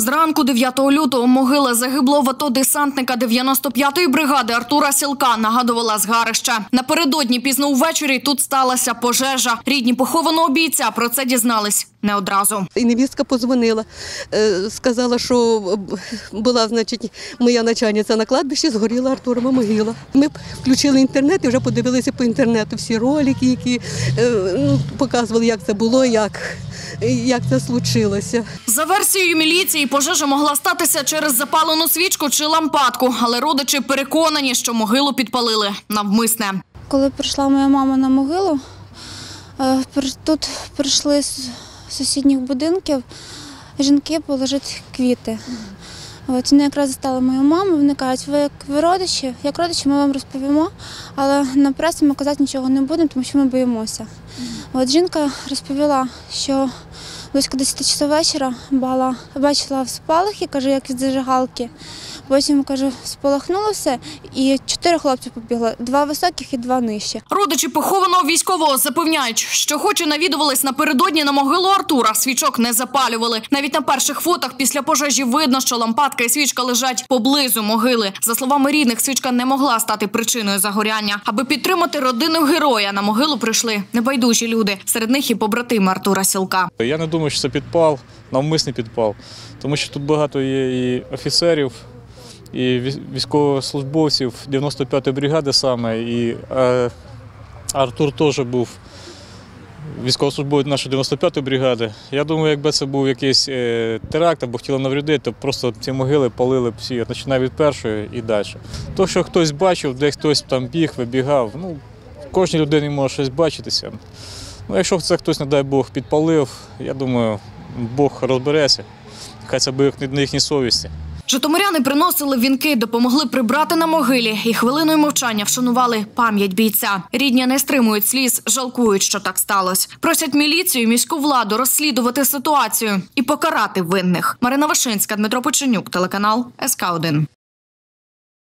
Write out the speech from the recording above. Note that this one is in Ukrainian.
Зранку 9 лютого могила загиблого АТО десантника 95-ї бригади Артура Сілка нагадувала згарище. Напередодні пізно увечері тут сталася пожежа. Рідні похованого бійця про це дізнались не одразу. І невістка позвонила, е, сказала, що е, була, значить, моя начальниця на кладбищі, згоріла Артурова могила. Ми включили інтернет і вже подивилися по інтернету всі ролики, які е, ну, показували, як це було, як, як це случилося. За версією міліції, пожежа могла статися через запалену свічку чи лампадку, але родичі переконані, що могилу підпалили навмисне. Коли прийшла моя мама на могилу, е, тут прийшли з сусідніх будинків жінки положити квіти. От вони якраз застали мою маму, вони кажуть, ви як ви родичі, як родичі ми вам розповімо, але на пресі ми казати нічого не будемо, тому що ми боїмося. От жінка розповіла, що близько 10 часов вечора бала, бачила в спалахи, каже, як від зажигалки. Потім, каже, спалахнуло все, і чотири хлопці побігли, два високих і два нижчі. Родичі похованого військового запевняють, що хоч і навідувались напередодні на могилу Артура, свічок не запалювали. Навіть на перших фотах після пожежі видно, що лампадка і свічка лежать поблизу могили. За словами рідних, свічка не могла стати причиною загоряння. Аби підтримати родину героя, на могилу прийшли небайдужі люди. Серед них і побратими Артура Сілка. Я не думаю, що це підпал, навмисний підпал, тому що тут багато є і офіцерів, і військовослужбовців 95-ї бригади саме, і е, Артур теж був військовослужбовець нашої 95-ї бригади. Я думаю, якби це був якийсь е, теракт або хотіли навредити, то просто ці могили палили б всі, починає від першої і далі. То, що хтось бачив, де хтось там біг, вибігав, ну, кожній людині може щось бачитися. Ну, якщо це хтось, не дай Бог, підпалив, я думаю, Бог розбереться. Хай це буде на їхній совісті. Житомиряни приносили вінки, допомогли прибрати на могилі і хвилиною мовчання вшанували пам'ять бійця. Рідні не стримують сліз, жалкують, що так сталося. Просять міліцію, міську владу розслідувати ситуацію і покарати винних. Марина Вашинська, Дмитро Печенюк, телеканал СК 1